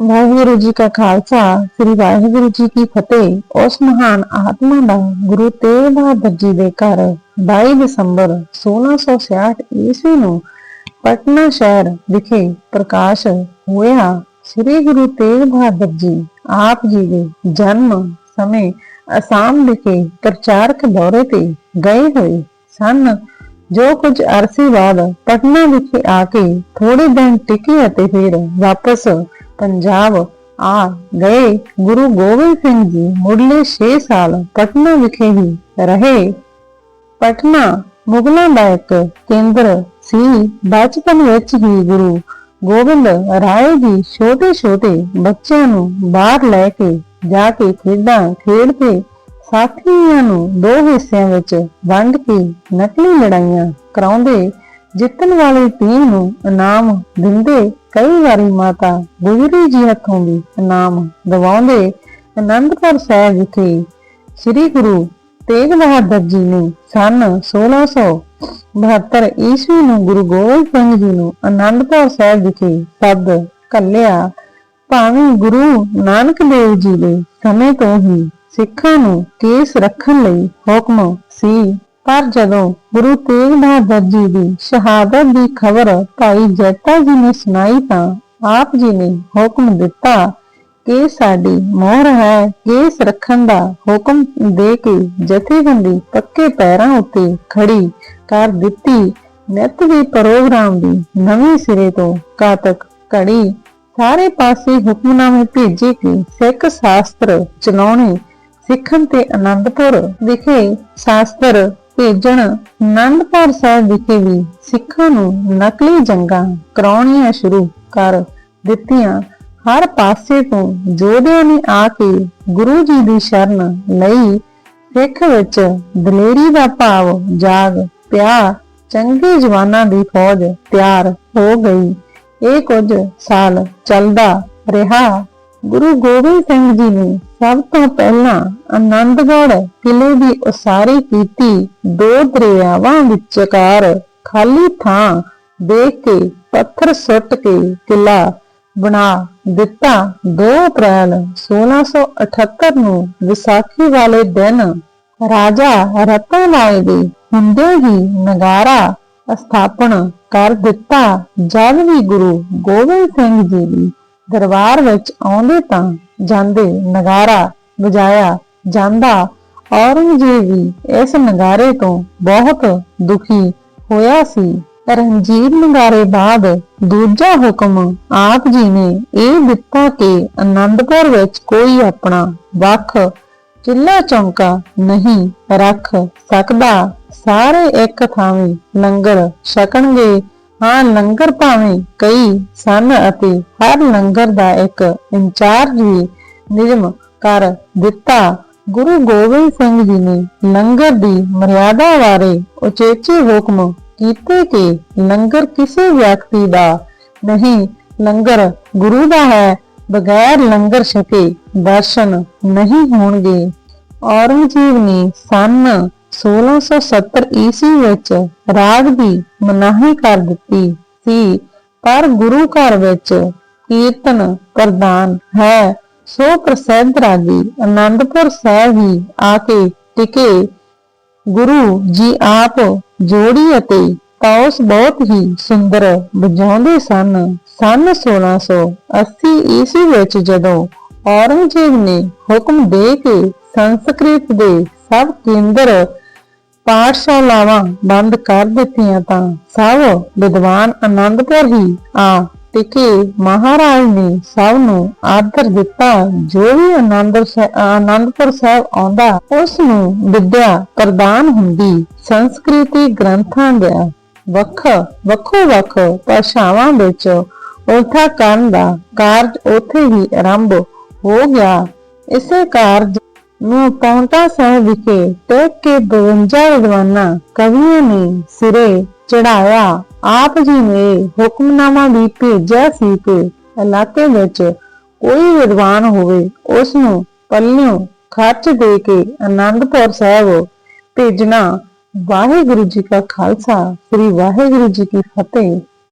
ਵਾਹਿਗੁਰੂ ਜੀ ਕਾ ਖਾਲਸਾ, ਸ੍ਰੀ ਵਾਹਿਗੁਰੂ ਜੀ ਕੀ ਫਤਿਹ। ਉਸ ਮਹਾਨ ਆਤਮਾ ਦਾ ਗੁਰੂ ਤੇਗ ਬਹਾਦਰ ਜੀ ਦੇ ਘਰ 22 ਦਸੰਬਰ 1666 ਈਸਵੀ ਨੂੰ ਪਟਨਾ ਸ਼ਹਿਰ ਵਿਖੇ ਪ੍ਰਕਾਸ਼ ਹੋਇਆ। ਸ੍ਰੀ ਗੁਰੂ ਤੇਗ ਬਹਾਦਰ ਜੀ ਆਪ ਜੀ ਦੇ ਜਨਮ ਸਮੇਂ ਅਸਾਮ ਵਿਖੇ ਪ੍ਰਚਾਰਕ ਦੌਰੇ ਤੇ ਗਏ ਹੋਏ ਸਨ, ਜੋ ਕੁਝ ਅਰਸੇ ਬਾਅਦ ਪਟਨਾ ਵਿਖੇ ਆ ਕੇ ਥੋੜੇ ਦਿਨ ਟਿਕੇ ਅਤੇ ਫਿਰ ਵਾਪਸ ਪੰਜਾਬ ਆ ਗਏ। ਗੁਰੂ ਗੋਬਿੰਦ ਸਿੰਘ ਜੀ ਮੁੱਢਲੇ 6 ਸਾਲ ਪਟਨਾ ਵਿਖੇ ਹੀ ਰਹੇ। ਪਟਨਾ ਮੁਗਲਾਂ ਦਾ ਇੱਕ ਕੇਂਦਰ ਸੀ। ਬਚਪਨ ਵਿੱਚ ਹੀ ਗੁਰੂ ਗੋਬਿੰਦ ਰਾਏ ਜੀ ਛੋਟੇ-ਛੋਟੇ ਬੱਚਿਆਂ ਨੂੰ ਬਾਹਰ ਲੈ ਕੇ ਜਾ ਕੇ ਖੇਡਾਂ ਖੇਡਦੇ ਸਾਥੀਆਂ ਨੂੰ ਦੋ ਹਿੱਸਿਆਂ ਵਿੱਚ ਵੰਡ ਕੇ ਨਕਲੀ ਲੜਾਈਆਂ ਕਰਾਉਂਦੇ ਜਿੱਤਣ ਵਾਲੀ ਟੀਮ ਨੂੰ ਇਨਾਮ ਦਿੰਦੇ ਕਈ ਵਾਰੀ ਮਾਤਾ ਗੁਜਰੀ ਜੀ ਹੱਥੋਂ ਵੀ ਇਨਾਮ ਦਿਵਾਉਂਦੇ ਅਨੰਦਪੁਰ ਸਾਹਿਬ ਵਿਖੇ ਸ੍ਰੀ ਗੁਰੂ ਤੇਗ ਬਹਾਦਰ ਜੀ ਨੇ ਸਨ 1672 ਈਸਵੀ ਨੂੰ ਗੁਰੂ ਗੋਬਿੰਦ ਸਿੰਘ ਜੀ ਨੂੰ ਅਨੰਦਪੁਰ ਸਾਹਿਬ ਵਿਖੇ ਸੱਦ ਕੱਲਿਆ ਭਾਵੇਂ ਗੁਰੂ ਨਾਨਕ ਦੇਵ ਜੀ ਦੇ ਸਮੇਂ ਤੋਂ ਹੀ ਸਿੱਖਾਂ ਨੂੰ ਕੇਸ ਰੱਖਣ ਲਈ ਹੁਕਮ ਸੀ। ਪਰ ਜਦੋਂ ਗੁਰੂ ਤੇਗ ਬਹਾਦਰ ਜੀ ਦੀ ਸ਼ਹਾਦਤ ਦੀ ਖਬਰ ਭਾਈ ਜੈਤਾ ਜੀ ਨੇ ਸੁਣਾਈ ਤਾਂ ਆਪ ਜੀ ਨੇ ਹੁਕਮ ਦਿੱਤਾ ਕਿ ਸਾਡੀ ਮੋਹਰ ਹੈ, ਕੇਸ ਰੱਖਣ ਦਾ ਹੁਕਮ ਦੇ ਕੇ ਜਥੇਬੰਦੀ ਪੱਕੇ ਪੈਰਾਂ ਉੱਤੇ ਖੜੀ ਕਰ ਦਿੱਤੀ। ਨਿਤ ਦੇ ਪ੍ਰੋਗਰਾਮ ਦੀ ਨਵੇਂ ਸਿਰੇ ਤੋਂ ਕਾਤਕ ਘੜੀ ਸਾਰੇ ਪਾਸੇ ਹੁਕਮਨਾਮੇ ਭੇਜੇ ਕਿ ਸਿੱਖ ਸ਼ਾਸਤਰ ਚਲਾਉਣੇ ਸਿੱਖਣ ਤੇ ਅਨੰਦਪੁਰ ਵਿਖੇ ਸ਼ਾਸਤਰ ਭੇਜਣ ਆਨੰਦਪੁਰ ਸਾਹਿਬ ਵਿਖੇ ਵੀ ਸਿੱਖਾਂ ਨੂੰ ਨਕਲੀ ਜੰਗਾਂ ਕਰਾਉਣੀਆਂ ਸ਼ੁਰੂ ਕਰ ਦਿੱਤੀਆਂ। ਹਰ ਪਾਸੇ ਤੋਂ ਜੋਧਿਆਂ ਨੇ ਆ ਕੇ ਗੁਰੂ ਜੀ ਦੀ ਸ਼ਰਨ ਲਈ ਸਿੱਖ ਵਿੱਚ ਦਲੇਰੀ ਦਾ ਭਾਵ ਜਾਗ ਪਿਆ। ਚੰਗੇ ਜਵਾਨਾਂ ਦੀ ਫੌਜ ਤਿਆਰ ਹੋ ਗਈ। ਇਹ ਕੁਝ ਸਾਲ ਚੱਲਦਾ ਰਿਹਾ। ਗੁਰੂ ਗੋਬਿੰਦ ਸਿੰਘ ਜੀ ਨੇ ਸਭ ਤੋਂ ਪਹਿਲਾਂ ਆਨੰਦਗੜ੍ਹ ਕਿਲੇ ਦੀ ਉਸਾਰੀ ਕੀਤੀ ਦੋ ਦਰਿਆਵਾਂ ਵਿਚਕਾਰ ਖਾਲੀ ਥਾਂ ਦੇਖ ਕੇ ਪੱਥਰ ਸੁੱਟ ਕੇ ਕਿਲਾ ਬਣਾ ਦਿੱਤਾ। 2 ਅਪ੍ਰੈਲ 1678 ਨੂੰ ਵਿਸਾਖੀ ਵਾਲੇ ਦਿਨ ਰਾਜਾ ਰਤਨ ਰਾਏ ਦੇ ਹੁੰਦੇ ਹੀ ਨਗਾਰਾ ਸਥਾਪਨ ਕਰ ਦਿੱਤਾ। ਜਦ ਵੀ ਗੁਰੂ ਗੋਬਿੰਦ ਸਿੰਘ ਜੀ ਦੀ ਦਰਬਾਰ ਵਿੱਚ ਆਉਂਦੇ ਤਾਂ ਜਾਂਦੇ ਨਗਾਰਾ ਵਜਾਇਆ ਜਾਂਦਾ। ਔਰੰਗਜ਼ੇਬ ਵੀ ਇਸ ਨਗਾਰੇ ਤੋਂ ਬਹੁਤ ਦੁਖੀ ਹੋਇਆ ਸੀ। ਰਣਜੀਤ ਨਗਾਰੇ ਬਾਅਦ ਦੂਜਾ ਹੁਕਮ ਆਪ ਜੀ ਨੇ ਇਹ ਦਿੱਤਾ ਕਿ ਆਨੰਦਪੁਰ ਵਿੱਚ ਕੋਈ ਆਪਣਾ ਵੱਖ ਚੁੱਲ੍ਹਾ ਚੌਂਕਾ ਨਹੀਂ ਰੱਖ ਸਕਦਾ। ਸਾਰੇ ਇੱਕ ਥਾਵੇਂ ਲੰਗਰ ਛਕਣਗੇ। ਹਾਂ, ਲੰਗਰ ਭਾਵੇਂ ਕਈ ਸਨ ਅਤੇ ਹਰ ਲੰਗਰ ਦਾ ਇੱਕ ਇੰਚਾਰਜ ਵੀ ਨਿਯਮ ਕਰ ਦਿੱਤਾ। ਗੁਰੂ ਗੋਬਿੰਦ ਸਿੰਘ ਜੀ ਨੇ ਲੰਗਰ ਦੀ ਮਰਿਆਦਾ ਬਾਰੇ ਉਚੇਚੇ ਹੁਕਮ ਕੀਤੇ ਕਿ ਲੰਗਰ ਕਿਸੇ ਵਿਅਕਤੀ ਦਾ ਨਹੀਂ, ਲੰਗਰ ਗੁਰੂ ਦਾ ਹੈ, ਬਗੈਰ ਲੰਗਰ ਛਕੇ ਦਰਸ਼ਨ ਨਹੀਂ ਹੋਣਗੇ। ਔਰੰਗਜ਼ੇਬ ਨੇ ਸਨ 1670 ਈਸਵੀ ਵਿੱਚ ਰਾਗ ਦੀ ਮਨਾਹੀ ਕਰ ਦਿੱਤੀ ਸੀ, ਪਰ ਗੁਰੂ ਘਰ ਵਿੱਚ ਕੀਰਤਨ ਪ੍ਰਦਾਨ ਹੈ। ਸੋ ਪ੍ਰਸਿੱਧ ਰਾਗੀ ਆਨੰਦਪੁਰ ਸਾਹਿਬ ਹੀ ਆ ਕੇ ਟਿਕੇ। ਗੁਰੂ ਜੀ ਆਪ ਜੋੜੀ ਅਤੇ ਤਾਉਸ ਬਹੁਤ ਹੀ ਸੁੰਦਰ ਵਜਾਉਂਦੇ ਸਨ। ਸਨ 1680 ਈਸਵੀ ਵਿੱਚ ਜਦੋਂ ਔਰੰਗਜ਼ੇਬ ਨੇ ਹੁਕਮ ਦੇ ਕੇ ਸੰਸਕ੍ਰਿਤ ਦੇ ਸਭ ਕੇਂਦਰ ਪਾਠਸ਼ਾਲਾਵਾਂ ਬੰਦ ਕਰ ਦਿੱਤੀਆਂ ਤਾਂ ਸਭ ਵਿਦਵਾਨ ਆਨੰਦਪੁਰ ਹੀ ਆ ਟਿਕੇ ਮਹਾਰਾਜ ਨੇ ਸਭ ਨੂੰ ਆਦਰ ਦਿੱਤਾ। ਜੋ ਵੀ ਆਨੰਦਪੁਰ ਸਾਹਿਬ ਆਉਂਦਾ, ਉਸ ਨੂੰ ਵਿਦਿਆ ਪ੍ਰਦਾਨ ਹੁੰਦੀ। ਸੰਸਕ੍ਰਿਤੀ ਗ੍ਰੰਥਾਂ ਦਾ ਵੱਖ, ਵੱਖੋ ਵੱਖ ਭਾਸ਼ਾਵਾਂ ਵਿੱਚ ਉਲਥਾ ਕਰਨ ਦਾ ਕਾਰਜ ਉੱਥੇ ਹੀ ਆਰੰਭ ਹੋ ਗਿਆ। ਇਸੇ ਕਾਰਜ ਨੂੰ ਪੌਂਟਾ ਸਾਹਿਬ ਵਿਖੇ ਟੇਕ ਕੇ 52 ਵਿਦਵਾਨਾਂ ਕਵੀਆਂ ਨੇ ਸਿਰੇ ਚੜਾਇਆ ਆਪ ਜੀ ਨੇ ਹੁਕਮਨਾਮਾ ਵੀ ਭੇਜਿਆ ਸੀ ਕਿ ਇਲਾਕੇ ਵਿੱਚ ਕੋਈ ਵਿਦਵਾਨ ਹੋਵੇ ਉਸ ਨੂੰ ਪੱਲਿਓਂ ਖਰਚ ਦੇ ਕੇ ਆਨੰਦਪੁਰ ਸਾਹਿਬ ਭੇਜਣਾ। ਵਾਹਿਗੁਰੂ ਜੀ ਕਾ ਖਾਲਸਾ, ਸ੍ਰੀ ਵਾਹਿਗੁਰੂ ਜੀ ਕੀ ਫਤਿਹ।